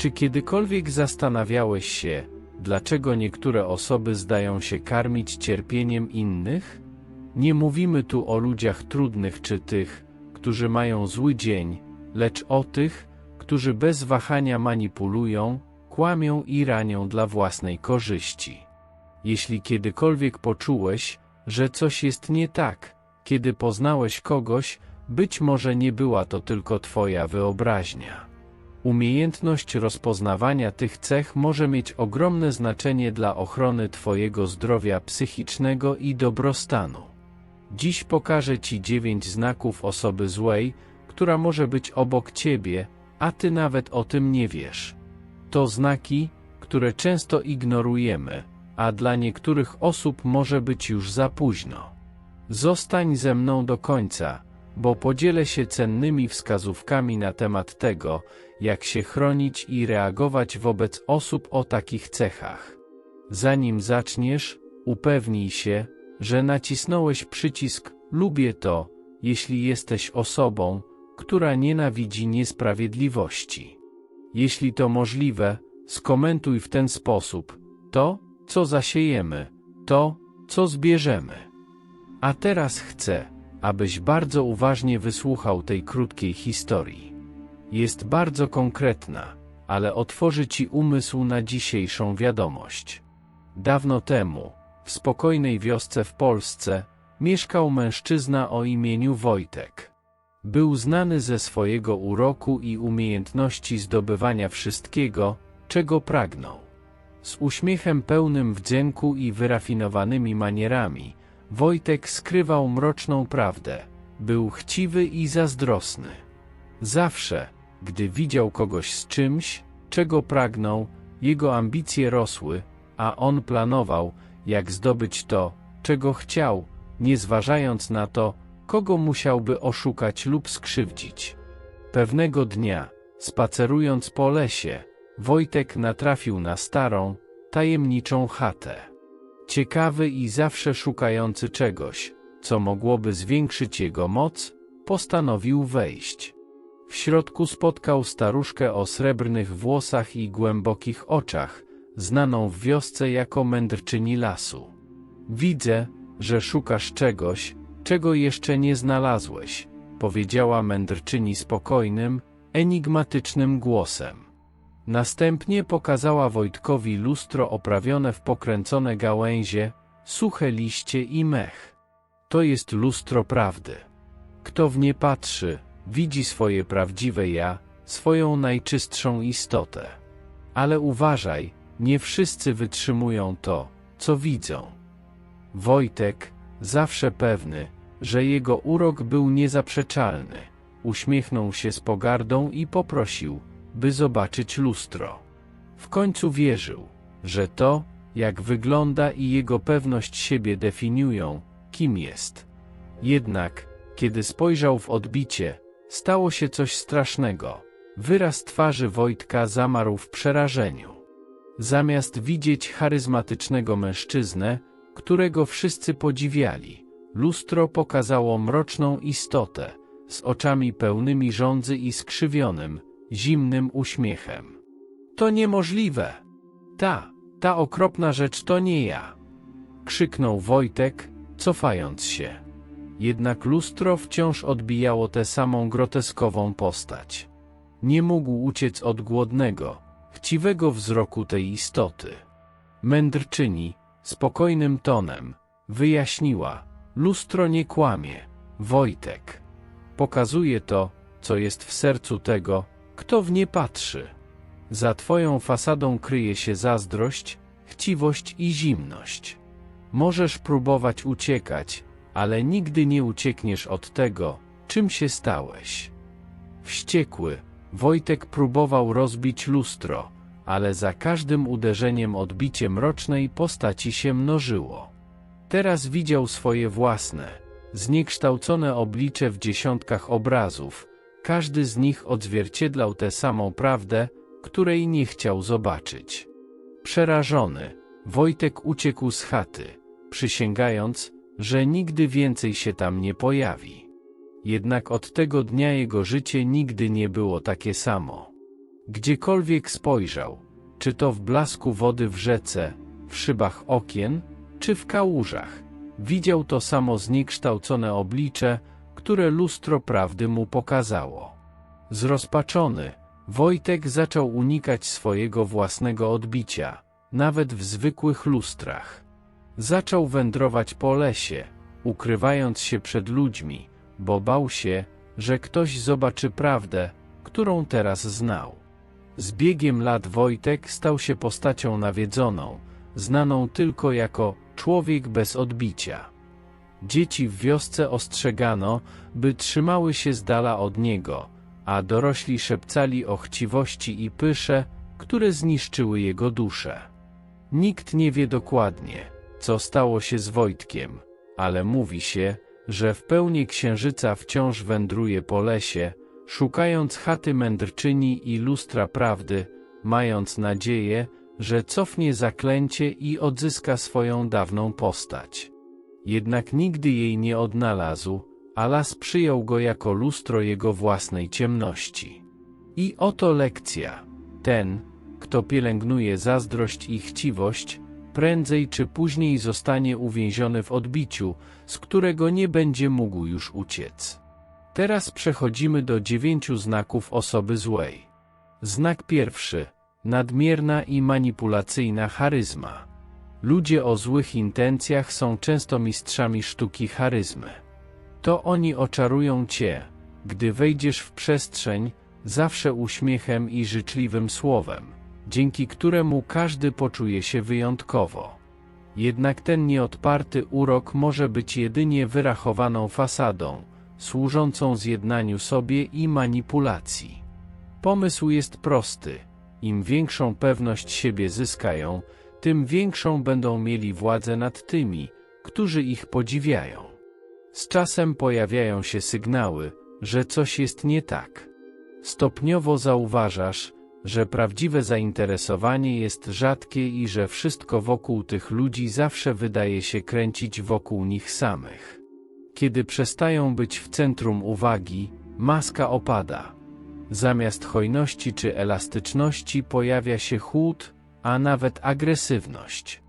Czy kiedykolwiek zastanawiałeś się, dlaczego niektóre osoby zdają się karmić cierpieniem innych? Nie mówimy tu o ludziach trudnych czy tych, którzy mają zły dzień, lecz o tych, którzy bez wahania manipulują, kłamią i ranią dla własnej korzyści. Jeśli kiedykolwiek poczułeś, że coś jest nie tak, kiedy poznałeś kogoś, być może nie była to tylko Twoja wyobraźnia. Umiejętność rozpoznawania tych cech może mieć ogromne znaczenie dla ochrony Twojego zdrowia psychicznego i dobrostanu. Dziś pokażę Ci dziewięć znaków osoby złej, która może być obok Ciebie, a Ty nawet o tym nie wiesz. To znaki, które często ignorujemy, a dla niektórych osób może być już za późno. Zostań ze mną do końca, bo podzielę się cennymi wskazówkami na temat tego, jak się chronić i reagować wobec osób o takich cechach. Zanim zaczniesz, upewnij się, że nacisnąłeś przycisk Lubię to, jeśli jesteś osobą, która nienawidzi niesprawiedliwości. Jeśli to możliwe, skomentuj w ten sposób to, co zasiejemy, to, co zbierzemy. A teraz chcę, abyś bardzo uważnie wysłuchał tej krótkiej historii. Jest bardzo konkretna, ale otworzy ci umysł na dzisiejszą wiadomość. Dawno temu, w spokojnej wiosce w Polsce, mieszkał mężczyzna o imieniu Wojtek. Był znany ze swojego uroku i umiejętności zdobywania wszystkiego, czego pragnął. Z uśmiechem pełnym wdzięku i wyrafinowanymi manierami, Wojtek skrywał mroczną prawdę. Był chciwy i zazdrosny. Zawsze, gdy widział kogoś z czymś, czego pragnął, jego ambicje rosły, a on planował, jak zdobyć to, czego chciał, nie zważając na to, kogo musiałby oszukać lub skrzywdzić. Pewnego dnia, spacerując po lesie, Wojtek natrafił na starą, tajemniczą chatę. Ciekawy i zawsze szukający czegoś, co mogłoby zwiększyć jego moc, postanowił wejść. W środku spotkał staruszkę o srebrnych włosach i głębokich oczach, znaną w wiosce jako mędrczyni lasu. Widzę, że szukasz czegoś, czego jeszcze nie znalazłeś, powiedziała mędrczyni spokojnym, enigmatycznym głosem. Następnie pokazała Wojtkowi lustro oprawione w pokręcone gałęzie, suche liście i mech. To jest lustro prawdy. Kto w nie patrzy, widzi swoje prawdziwe ja, swoją najczystszą istotę. Ale uważaj, nie wszyscy wytrzymują to, co widzą. Wojtek, zawsze pewny, że jego urok był niezaprzeczalny, uśmiechnął się z pogardą i poprosił, by zobaczyć lustro. W końcu wierzył, że to, jak wygląda i jego pewność siebie definiują, kim jest. Jednak, kiedy spojrzał w odbicie, stało się coś strasznego. Wyraz twarzy Wojtka zamarł w przerażeniu. Zamiast widzieć charyzmatycznego mężczyznę, którego wszyscy podziwiali, lustro pokazało mroczną istotę, z oczami pełnymi żądzy i skrzywionym, zimnym uśmiechem. To niemożliwe. Ta, ta okropna rzecz to nie ja. Krzyknął Wojtek, cofając się. Jednak lustro wciąż odbijało tę samą groteskową postać. Nie mógł uciec od głodnego, chciwego wzroku tej istoty. Mędrczyni, spokojnym tonem, wyjaśniła, lustro nie kłamie, Wojtek. Pokazuje to, co jest w sercu tego, kto w nie patrzy. Za twoją fasadą kryje się zazdrość, chciwość i zimność. Możesz próbować uciekać, ale nigdy nie uciekniesz od tego, czym się stałeś. Wściekły, Wojtek próbował rozbić lustro, ale za każdym uderzeniem odbicie mrocznej postaci się mnożyło. Teraz widział swoje własne, zniekształcone oblicze w dziesiątkach obrazów, każdy z nich odzwierciedlał tę samą prawdę, której nie chciał zobaczyć. Przerażony, Wojtek uciekł z chaty, przysięgając, że nigdy więcej się tam nie pojawi. Jednak od tego dnia jego życie nigdy nie było takie samo. Gdziekolwiek spojrzał, czy to w blasku wody w rzece, w szybach okien, czy w kałużach, widział to samo zniekształcone oblicze, które lustro prawdy mu pokazało. Zrozpaczony, Wojtek zaczął unikać swojego własnego odbicia, nawet w zwykłych lustrach. Zaczął wędrować po lesie, ukrywając się przed ludźmi, bo bał się, że ktoś zobaczy prawdę, którą teraz znał. Z biegiem lat Wojtek stał się postacią nawiedzoną, znaną tylko jako człowiek bez odbicia. Dzieci w wiosce ostrzegano, by trzymały się z dala od niego, a dorośli szepcali o chciwości i pysze, które zniszczyły jego duszę. Nikt nie wie dokładnie, co stało się z Wojtkiem, ale mówi się, że w pełni księżyca wciąż wędruje po lesie, szukając chaty mędrczyni i lustra prawdy, mając nadzieję, że cofnie zaklęcie i odzyska swoją dawną postać. Jednak nigdy jej nie odnalazł, a las przyjął go jako lustro jego własnej ciemności. I oto lekcja. Ten, kto pielęgnuje zazdrość i chciwość, prędzej czy później zostanie uwięziony w odbiciu, z którego nie będzie mógł już uciec. Teraz przechodzimy do dziewięciu znaków osoby złej. Znak pierwszy. Nadmierna i manipulacyjna charyzma. Ludzie o złych intencjach są często mistrzami sztuki charyzmy. To oni oczarują cię, gdy wejdziesz w przestrzeń, zawsze uśmiechem i życzliwym słowem, dzięki któremu każdy poczuje się wyjątkowo. Jednak ten nieodparty urok może być jedynie wyrachowaną fasadą, służącą zjednaniu sobie i manipulacji. Pomysł jest prosty. Im większą pewność siebie zyskają, tym większą będą mieli władzę nad tymi, którzy ich podziwiają. Z czasem pojawiają się sygnały, że coś jest nie tak. Stopniowo zauważasz, że prawdziwe zainteresowanie jest rzadkie i że wszystko wokół tych ludzi zawsze wydaje się kręcić wokół nich samych. Kiedy przestają być w centrum uwagi, maska opada. Zamiast hojności czy elastyczności pojawia się chłód, a nawet agresywność.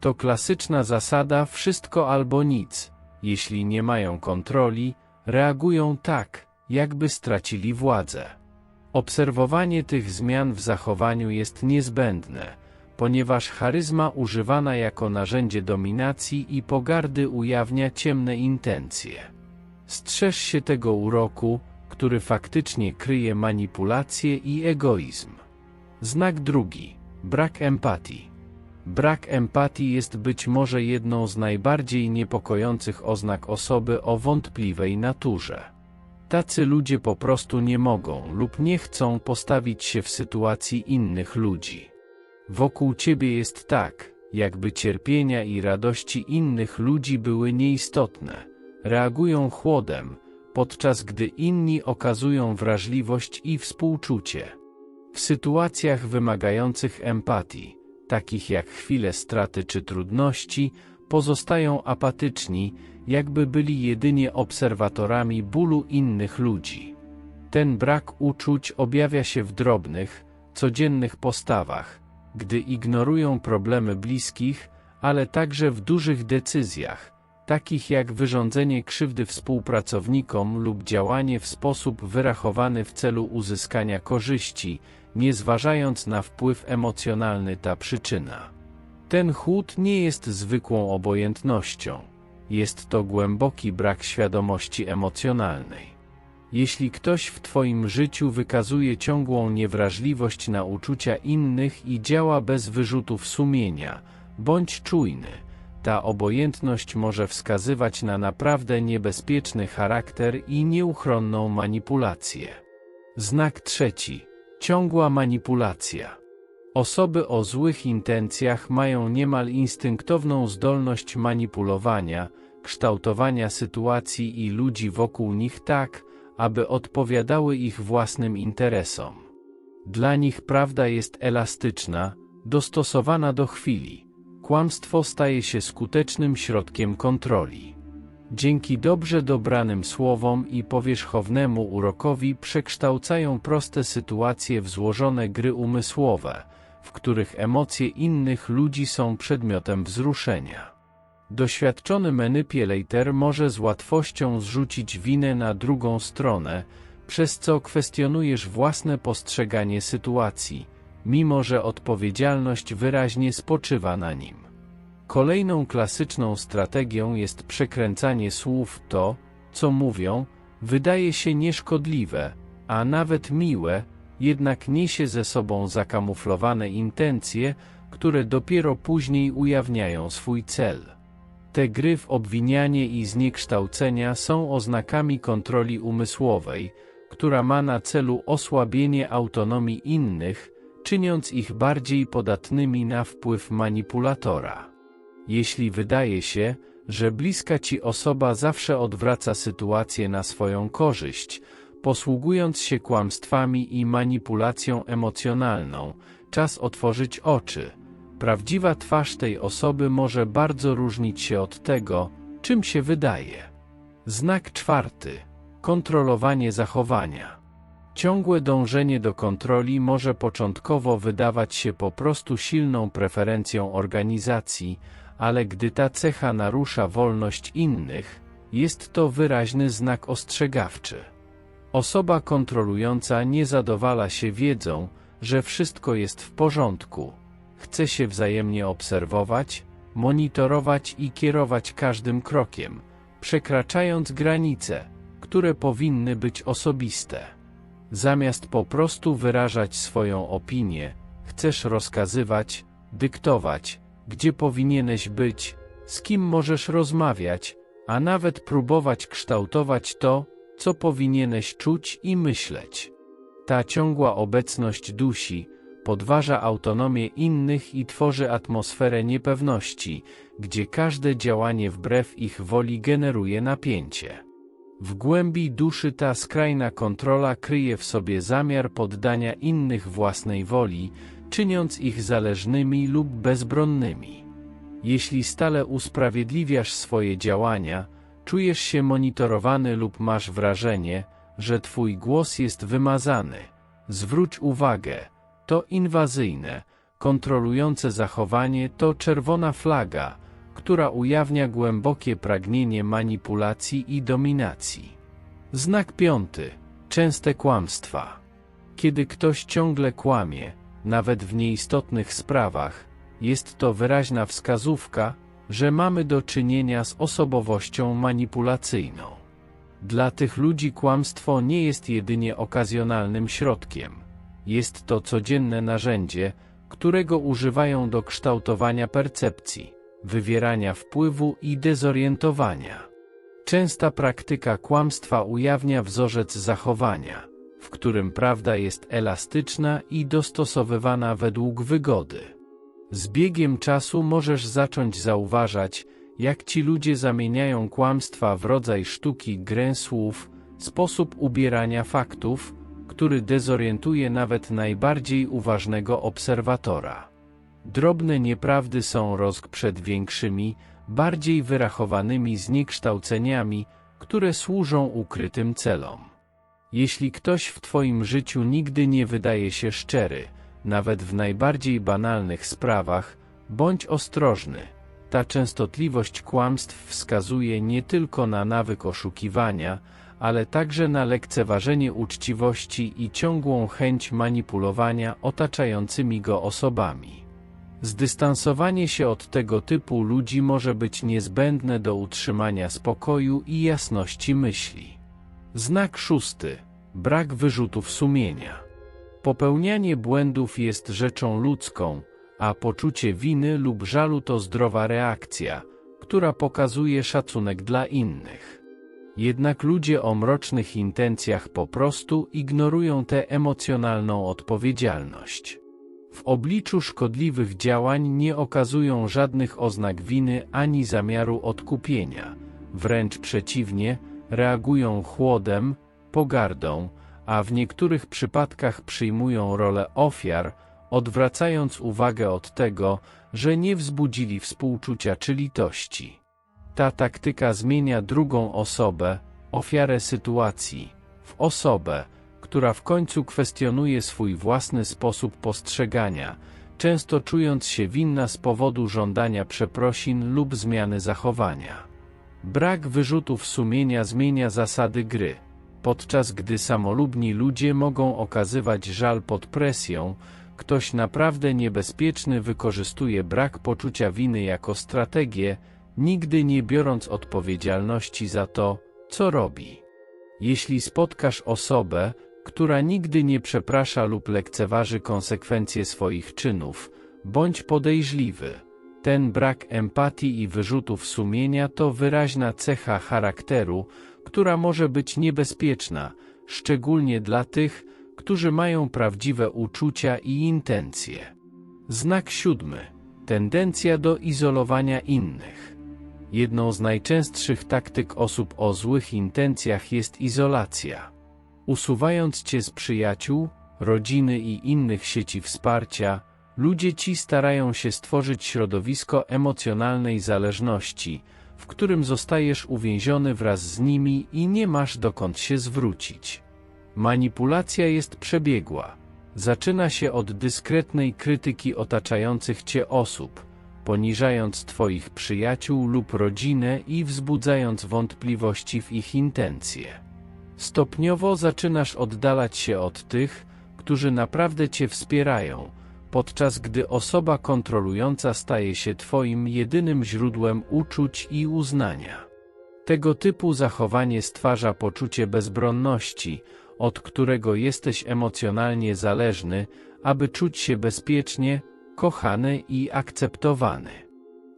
To klasyczna zasada wszystko albo nic. Jeśli nie mają kontroli, reagują tak, jakby stracili władzę. Obserwowanie tych zmian w zachowaniu jest niezbędne, ponieważ charyzma używana jako narzędzie dominacji i pogardy ujawnia ciemne intencje. Strzeż się tego uroku, który faktycznie kryje manipulację i egoizm. Znak drugi. Brak empatii. Brak empatii jest być może jedną z najbardziej niepokojących oznak osoby o wątpliwej naturze. Tacy ludzie po prostu nie mogą lub nie chcą postawić się w sytuacji innych ludzi. Wokół ciebie jest tak, jakby cierpienia i radości innych ludzi były nieistotne. Reagują chłodem, podczas gdy inni okazują wrażliwość i współczucie. W sytuacjach wymagających empatii, takich jak chwile straty czy trudności, pozostają apatyczni, jakby byli jedynie obserwatorami bólu innych ludzi. Ten brak uczuć objawia się w drobnych, codziennych postawach, gdy ignorują problemy bliskich, ale także w dużych decyzjach, takich jak wyrządzenie krzywdy współpracownikom lub działanie w sposób wyrachowany w celu uzyskania korzyści, nie zważając na wpływ emocjonalny ta przyczyna. Ten chłód nie jest zwykłą obojętnością. Jest to głęboki brak świadomości emocjonalnej. Jeśli ktoś w Twoim życiu wykazuje ciągłą niewrażliwość na uczucia innych i działa bez wyrzutów sumienia, bądź czujny. Ta obojętność może wskazywać na naprawdę niebezpieczny charakter i nieuchronną manipulację. Znak trzeci. Ciągła manipulacja. Osoby o złych intencjach mają niemal instynktowną zdolność manipulowania, kształtowania sytuacji i ludzi wokół nich tak, aby odpowiadały ich własnym interesom. Dla nich prawda jest elastyczna, dostosowana do chwili. Kłamstwo staje się skutecznym środkiem kontroli. Dzięki dobrze dobranym słowom i powierzchownemu urokowi przekształcają proste sytuacje w złożone gry umysłowe, w których emocje innych ludzi są przedmiotem wzruszenia. Doświadczony manipulator może z łatwością zrzucić winę na drugą stronę, przez co kwestionujesz własne postrzeganie sytuacji, mimo że odpowiedzialność wyraźnie spoczywa na nim. Kolejną klasyczną strategią jest przekręcanie słów to, co mówią, wydaje się nieszkodliwe, a nawet miłe, jednak niesie ze sobą zakamuflowane intencje, które dopiero później ujawniają swój cel. Te gry w obwinianie i zniekształcenia są oznakami kontroli umysłowej, która ma na celu osłabienie autonomii innych, czyniąc ich bardziej podatnymi na wpływ manipulatora. Jeśli wydaje się, że bliska ci osoba zawsze odwraca sytuację na swoją korzyść, posługując się kłamstwami i manipulacją emocjonalną, czas otworzyć oczy. Prawdziwa twarz tej osoby może bardzo różnić się od tego, czym się wydaje. Znak czwarty. Kontrolowanie zachowania. Ciągłe dążenie do kontroli może początkowo wydawać się po prostu silną preferencją organizacji, ale gdy ta cecha narusza wolność innych, jest to wyraźny znak ostrzegawczy. Osoba kontrolująca nie zadowala się wiedzą, że wszystko jest w porządku. Chce się wzajemnie obserwować, monitorować i kierować każdym krokiem, przekraczając granice, które powinny być osobiste. Zamiast po prostu wyrażać swoją opinię, chcesz rozkazywać, dyktować, gdzie powinieneś być, z kim możesz rozmawiać, a nawet próbować kształtować to, co powinieneś czuć i myśleć. Ta ciągła obecność dusi, podważa autonomię innych i tworzy atmosferę niepewności, gdzie każde działanie wbrew ich woli generuje napięcie. W głębi duszy ta skrajna kontrola kryje w sobie zamiar poddania innych własnej woli, czyniąc ich zależnymi lub bezbronnymi. Jeśli stale usprawiedliwiasz swoje działania, czujesz się monitorowany lub masz wrażenie, że twój głos jest wymazany. Zwróć uwagę, to inwazyjne, kontrolujące zachowanie to czerwona flaga, która ujawnia głębokie pragnienie manipulacji i dominacji. Znak piąty. Częste kłamstwa. Kiedy ktoś ciągle kłamie, nawet w nieistotnych sprawach, jest to wyraźna wskazówka, że mamy do czynienia z osobowością manipulacyjną. Dla tych ludzi kłamstwo nie jest jedynie okazjonalnym środkiem. Jest to codzienne narzędzie, którego używają do kształtowania percepcji, wywierania wpływu i dezorientowania. Częsta praktyka kłamstwa ujawnia wzorzec zachowania, w którym prawda jest elastyczna i dostosowywana według wygody. Z biegiem czasu możesz zacząć zauważać, jak ci ludzie zamieniają kłamstwa w rodzaj sztuki grę słów, sposób ubierania faktów, który dezorientuje nawet najbardziej uważnego obserwatora. Drobne nieprawdy są rozg przed większymi, bardziej wyrachowanymi zniekształceniami, które służą ukrytym celom. Jeśli ktoś w Twoim życiu nigdy nie wydaje się szczery, nawet w najbardziej banalnych sprawach, bądź ostrożny. Ta częstotliwość kłamstw wskazuje nie tylko na nawyk oszukiwania, ale także na lekceważenie uczciwości i ciągłą chęć manipulowania otaczającymi go osobami. Zdystansowanie się od tego typu ludzi może być niezbędne do utrzymania spokoju i jasności myśli. Znak szósty. Brak wyrzutów sumienia. Popełnianie błędów jest rzeczą ludzką, a poczucie winy lub żalu to zdrowa reakcja, która pokazuje szacunek dla innych. Jednak ludzie o mrocznych intencjach po prostu ignorują tę emocjonalną odpowiedzialność. W obliczu szkodliwych działań nie okazują żadnych oznak winy ani zamiaru odkupienia. Wręcz przeciwnie, reagują chłodem, pogardą, a w niektórych przypadkach przyjmują rolę ofiar, odwracając uwagę od tego, że nie wzbudzili współczucia czy litości. Ta taktyka zmienia drugą osobę, ofiarę sytuacji, w osobę, która w końcu kwestionuje swój własny sposób postrzegania, często czując się winna z powodu żądania przeprosin lub zmiany zachowania. Brak wyrzutów sumienia zmienia zasady gry. Podczas gdy samolubni ludzie mogą okazywać żal pod presją, ktoś naprawdę niebezpieczny wykorzystuje brak poczucia winy jako strategię, nigdy nie biorąc odpowiedzialności za to, co robi. Jeśli spotkasz osobę, która nigdy nie przeprasza lub lekceważy konsekwencje swoich czynów, bądź podejrzliwy. Ten brak empatii i wyrzutów sumienia to wyraźna cecha charakteru, która może być niebezpieczna, szczególnie dla tych, którzy mają prawdziwe uczucia i intencje. Znak siódmy. Tendencja do izolowania innych. Jedną z najczęstszych taktyk osób o złych intencjach jest izolacja. Usuwając cię z przyjaciół, rodziny i innych sieci wsparcia, ludzie ci starają się stworzyć środowisko emocjonalnej zależności, w którym zostajesz uwięziony wraz z nimi i nie masz dokąd się zwrócić. Manipulacja jest przebiegła. Zaczyna się od dyskretnej krytyki otaczających cię osób, poniżając twoich przyjaciół lub rodzinę i wzbudzając wątpliwości w ich intencje. Stopniowo zaczynasz oddalać się od tych, którzy naprawdę cię wspierają, podczas gdy osoba kontrolująca staje się twoim jedynym źródłem uczuć i uznania. Tego typu zachowanie stwarza poczucie bezbronności, od którego jesteś emocjonalnie zależny, aby czuć się bezpiecznie, kochany i akceptowany.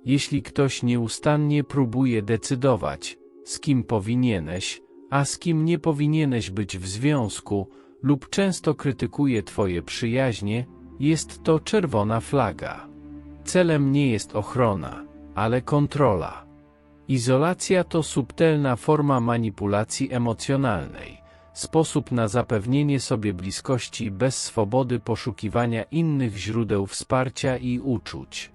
Jeśli ktoś nieustannie próbuje decydować, z kim powinieneś, a z kim nie powinieneś być w związku, lub często krytykuje Twoje przyjaźnie, jest to czerwona flaga. Celem nie jest ochrona, ale kontrola. Izolacja to subtelna forma manipulacji emocjonalnej, sposób na zapewnienie sobie bliskości bez swobody poszukiwania innych źródeł wsparcia i uczuć.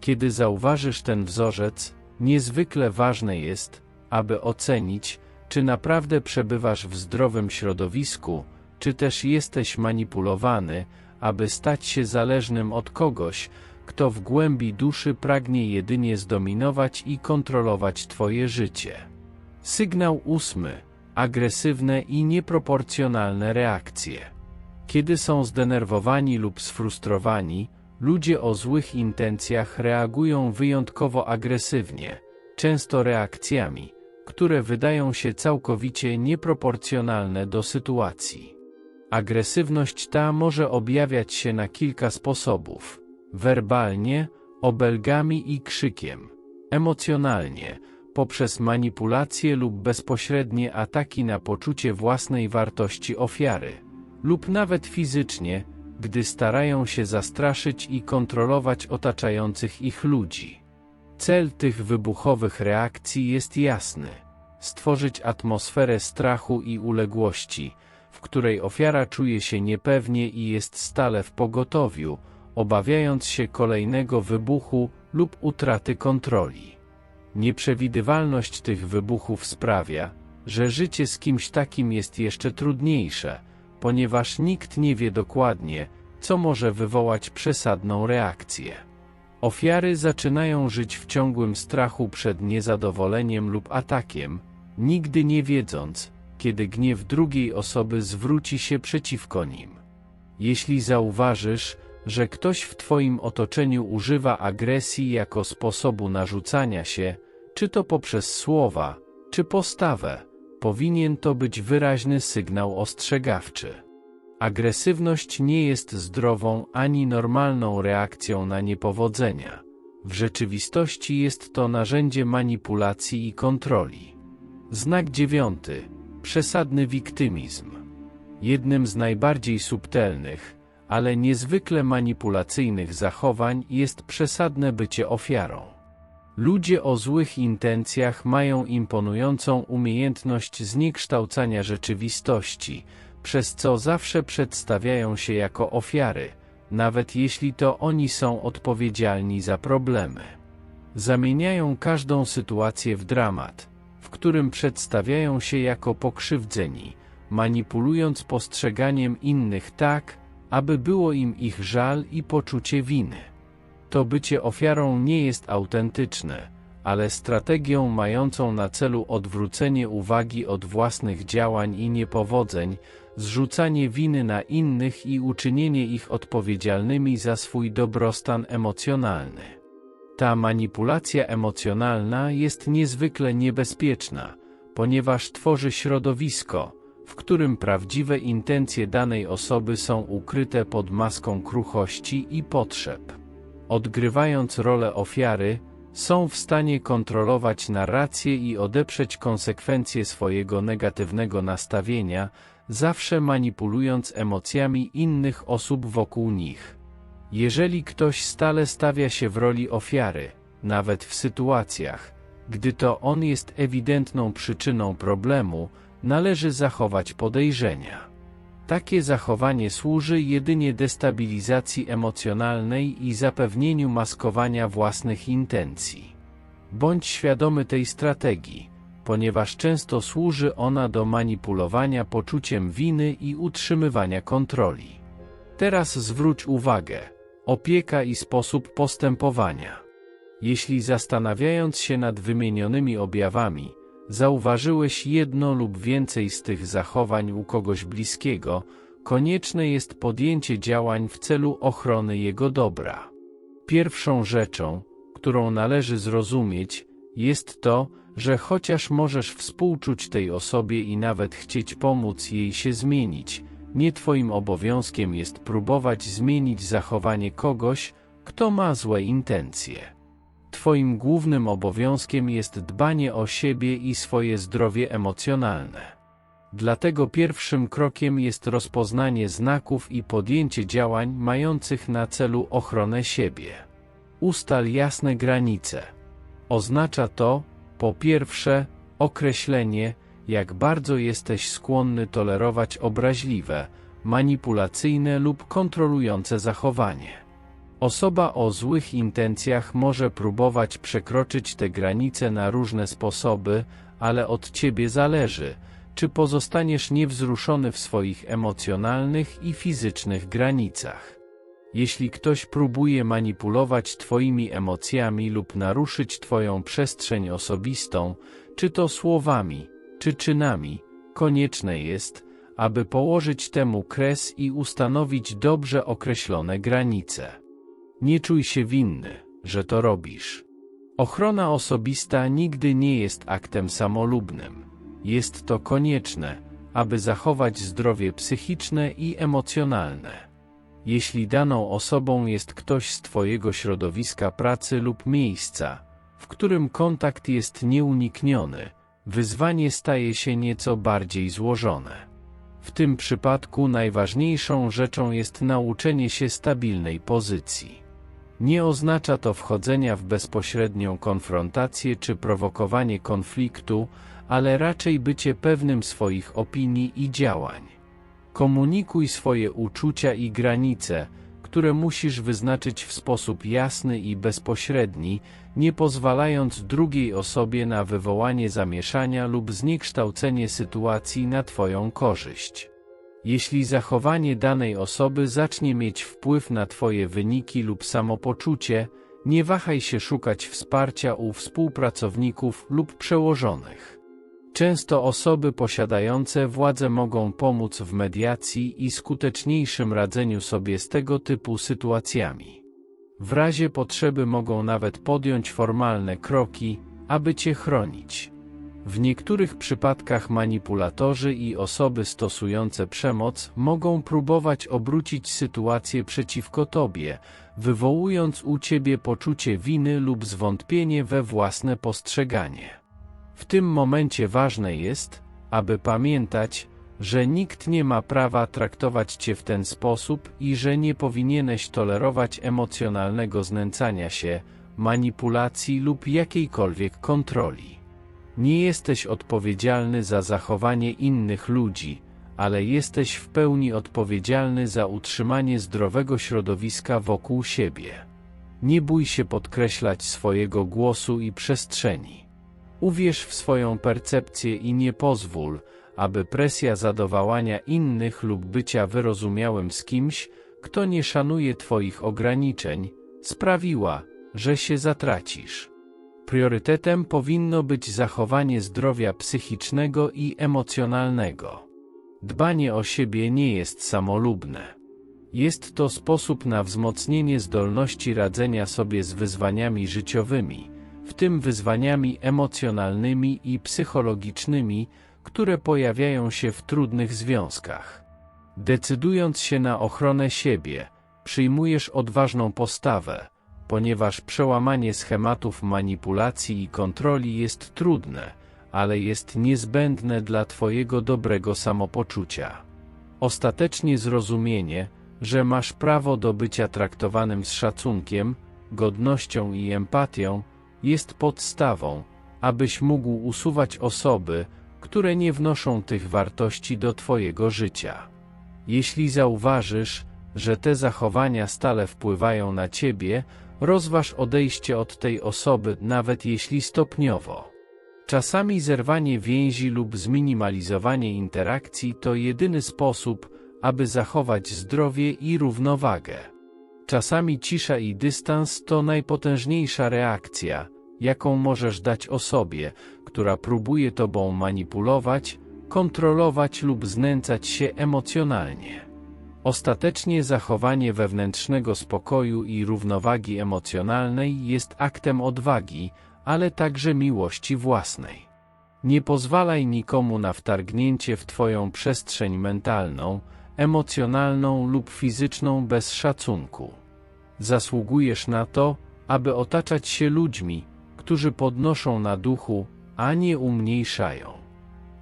Kiedy zauważysz ten wzorzec, niezwykle ważne jest, aby ocenić, czy naprawdę przebywasz w zdrowym środowisku, czy też jesteś manipulowany, aby stać się zależnym od kogoś, kto w głębi duszy pragnie jedynie zdominować i kontrolować Twoje życie. Sygnał ósmy. Agresywne i nieproporcjonalne reakcje. Kiedy są zdenerwowani lub sfrustrowani, ludzie o złych intencjach reagują wyjątkowo agresywnie, często reakcjami, które wydają się całkowicie nieproporcjonalne do sytuacji. Agresywność ta może objawiać się na kilka sposobów: werbalnie, obelgami i krzykiem, emocjonalnie, poprzez manipulacje lub bezpośrednie ataki na poczucie własnej wartości ofiary, lub nawet fizycznie, gdy starają się zastraszyć i kontrolować otaczających ich ludzi. Cel tych wybuchowych reakcji jest jasny: stworzyć atmosferę strachu i uległości, w której ofiara czuje się niepewnie i jest stale w pogotowiu, obawiając się kolejnego wybuchu lub utraty kontroli. Nieprzewidywalność tych wybuchów sprawia, że życie z kimś takim jest jeszcze trudniejsze, ponieważ nikt nie wie dokładnie, co może wywołać przesadną reakcję. Ofiary zaczynają żyć w ciągłym strachu przed niezadowoleniem lub atakiem, nigdy nie wiedząc, kiedy gniew drugiej osoby zwróci się przeciwko nim. Jeśli zauważysz, że ktoś w Twoim otoczeniu używa agresji jako sposobu narzucania się, czy to poprzez słowa, czy postawę, powinien to być wyraźny sygnał ostrzegawczy. Agresywność nie jest zdrową ani normalną reakcją na niepowodzenia. W rzeczywistości jest to narzędzie manipulacji i kontroli. Znak dziewiąty. Przesadny wiktymizm. Jednym z najbardziej subtelnych, ale niezwykle manipulacyjnych zachowań jest przesadne bycie ofiarą. Ludzie o złych intencjach mają imponującą umiejętność zniekształcania rzeczywistości, przez co zawsze przedstawiają się jako ofiary, nawet jeśli to oni są odpowiedzialni za problemy. Zamieniają każdą sytuację w dramat, którym przedstawiają się jako pokrzywdzeni, manipulując postrzeganiem innych tak, aby było im ich żal i poczucie winy. To bycie ofiarą nie jest autentyczne, ale strategią mającą na celu odwrócenie uwagi od własnych działań i niepowodzeń, zrzucanie winy na innych i uczynienie ich odpowiedzialnymi za swój dobrostan emocjonalny. Ta manipulacja emocjonalna jest niezwykle niebezpieczna, ponieważ tworzy środowisko, w którym prawdziwe intencje danej osoby są ukryte pod maską kruchości i potrzeb. Odgrywając rolę ofiary, są w stanie kontrolować narrację i odeprzeć konsekwencje swojego negatywnego nastawienia, zawsze manipulując emocjami innych osób wokół nich. Jeżeli ktoś stale stawia się w roli ofiary, nawet w sytuacjach, gdy to on jest ewidentną przyczyną problemu, należy zachować podejrzenia. Takie zachowanie służy jedynie destabilizacji emocjonalnej i zapewnieniu maskowania własnych intencji. Bądź świadomy tej strategii, ponieważ często służy ona do manipulowania poczuciem winy i utrzymywania kontroli. Teraz zwróć uwagę: opieka i sposób postępowania. Jeśli zastanawiając się nad wymienionymi objawami, zauważyłeś jedno lub więcej z tych zachowań u kogoś bliskiego, konieczne jest podjęcie działań w celu ochrony jego dobra. Pierwszą rzeczą, którą należy zrozumieć, jest to, że chociaż możesz współczuć tej osobie i nawet chcieć pomóc jej się zmienić, nie Twoim obowiązkiem jest próbować zmienić zachowanie kogoś, kto ma złe intencje. Twoim głównym obowiązkiem jest dbanie o siebie i swoje zdrowie emocjonalne. Dlatego pierwszym krokiem jest rozpoznanie znaków i podjęcie działań mających na celu ochronę siebie. Ustal jasne granice. Oznacza to, po pierwsze, określenie, jak bardzo jesteś skłonny tolerować obraźliwe, manipulacyjne lub kontrolujące zachowanie. Osoba o złych intencjach może próbować przekroczyć te granice na różne sposoby, ale od ciebie zależy, czy pozostaniesz niewzruszony w swoich emocjonalnych i fizycznych granicach. Jeśli ktoś próbuje manipulować Twoimi emocjami lub naruszyć Twoją przestrzeń osobistą, czy to słowami, czy czynami, konieczne jest, aby położyć temu kres i ustanowić dobrze określone granice. Nie czuj się winny, że to robisz. Ochrona osobista nigdy nie jest aktem samolubnym. Jest to konieczne, aby zachować zdrowie psychiczne i emocjonalne. Jeśli daną osobą jest ktoś z Twojego środowiska pracy lub miejsca, w którym kontakt jest nieunikniony, wyzwanie staje się nieco bardziej złożone. W tym przypadku najważniejszą rzeczą jest nauczenie się stabilnej pozycji. Nie oznacza to wchodzenia w bezpośrednią konfrontację czy prowokowanie konfliktu, ale raczej bycie pewnym swoich opinii i działań. Komunikuj swoje uczucia i granice, które musisz wyznaczyć w sposób jasny i bezpośredni, nie pozwalając drugiej osobie na wywołanie zamieszania lub zniekształcenie sytuacji na Twoją korzyść. Jeśli zachowanie danej osoby zacznie mieć wpływ na Twoje wyniki lub samopoczucie, nie wahaj się szukać wsparcia u współpracowników lub przełożonych. Często osoby posiadające władzę mogą pomóc w mediacji i skuteczniejszym radzeniu sobie z tego typu sytuacjami. W razie potrzeby mogą nawet podjąć formalne kroki, aby Cię chronić. W niektórych przypadkach manipulatorzy i osoby stosujące przemoc mogą próbować obrócić sytuację przeciwko tobie, wywołując u ciebie poczucie winy lub zwątpienie we własne postrzeganie. W tym momencie ważne jest, aby pamiętać, że nikt nie ma prawa traktować cię w ten sposób i że nie powinieneś tolerować emocjonalnego znęcania się, manipulacji lub jakiejkolwiek kontroli. Nie jesteś odpowiedzialny za zachowanie innych ludzi, ale jesteś w pełni odpowiedzialny za utrzymanie zdrowego środowiska wokół siebie. Nie bój się podkreślać swojego głosu i przestrzeni. Uwierz w swoją percepcję i nie pozwól, aby presja zadowalania innych lub bycia wyrozumiałym z kimś, kto nie szanuje Twoich ograniczeń, sprawiła, że się zatracisz. Priorytetem powinno być zachowanie zdrowia psychicznego i emocjonalnego. Dbanie o siebie nie jest samolubne. Jest to sposób na wzmocnienie zdolności radzenia sobie z wyzwaniami życiowymi, w tym wyzwaniami emocjonalnymi i psychologicznymi, które pojawiają się w trudnych związkach. Decydując się na ochronę siebie, przyjmujesz odważną postawę, ponieważ przełamanie schematów manipulacji i kontroli jest trudne, ale jest niezbędne dla Twojego dobrego samopoczucia. Ostatecznie zrozumienie, że masz prawo do bycia traktowanym z szacunkiem, godnością i empatią, jest podstawą, abyś mógł usuwać osoby, które nie wnoszą tych wartości do Twojego życia. Jeśli zauważysz, że te zachowania stale wpływają na Ciebie, rozważ odejście od tej osoby, nawet jeśli stopniowo. Czasami zerwanie więzi lub zminimalizowanie interakcji to jedyny sposób, aby zachować zdrowie i równowagę. Czasami cisza i dystans to najpotężniejsza reakcja, jaką możesz dać osobie, która próbuje tobą manipulować, kontrolować lub znęcać się emocjonalnie. Ostatecznie zachowanie wewnętrznego spokoju i równowagi emocjonalnej jest aktem odwagi, ale także miłości własnej. Nie pozwalaj nikomu na wtargnięcie w Twoją przestrzeń mentalną, emocjonalną lub fizyczną bez szacunku. Zasługujesz na to, aby otaczać się ludźmi, którzy podnoszą na duchu, a nie umniejszają.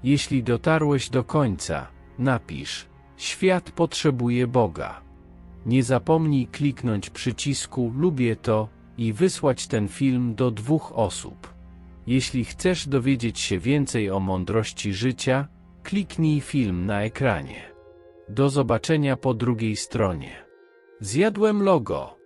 Jeśli dotarłeś do końca, napisz: Świat potrzebuje Boga. Nie zapomnij kliknąć przycisku Lubię to i wysłać ten film do dwóch osób. Jeśli chcesz dowiedzieć się więcej o mądrości życia, kliknij film na ekranie. Do zobaczenia po drugiej stronie. Zjadłem logo.